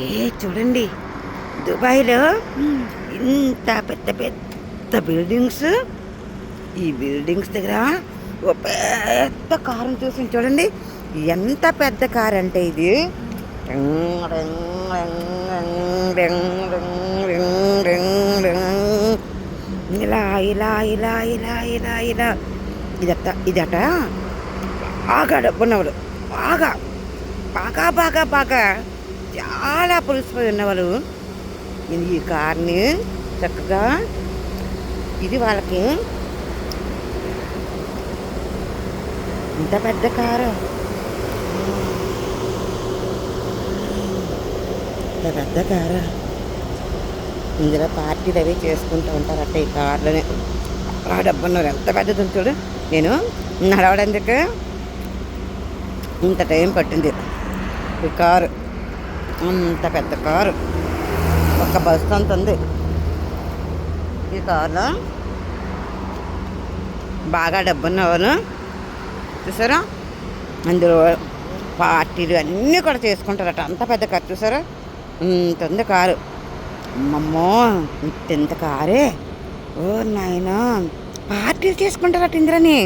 ఏ చూడండి. దుబాయ్లో ఇంత పెద్ద పెద్ద బిల్డింగ్స్. ఈ బిల్డింగ్స్ దగ్గర ఓ పెద్ద కారు చూసి చూడండి. ఎంత పెద్ద కార్ అంటే ఇది. ఇలా ఇలా ఇలా ఇలా ఇలా ఇలా. ఇదట ఇదట. బాగా డబ్బున్నవాడు. బాగా. బాగా బాగా బాగా. చాలా పులిసిపోయి ఉన్నవాళ్ళు. ఇది ఈ కార్ని చక్కగా. ఇది వాళ్ళకి ఇంత పెద్ద కారు. ఇంత పెద్ద కారు. ఇందులో పార్టీలు అవి చేసుకుంటూ ఉంటారట ఈ కార్లోనే ఆ డబ్బున్నారు ఎంత పెద్దది చూడు. నేను నడవడానికి ఇంత టైం పట్టింది. ఈ కారు. అంత పెద్ద కారు. ఒక బస్సు అంత ఉంది. ఈ కారులో బాగా డబ్బున్న వాళ్ళు చూసారా? అందులో పార్టీలు అన్నీ కూడా చేసుకుంటారట. అంత పెద్ద కారు చూసారా? ఇంత ఉంది కారు. అమ్మమ్మో ఇంత కారే. ఓ నాయన పార్టీలు చేసుకుంటారట ఇంద్రని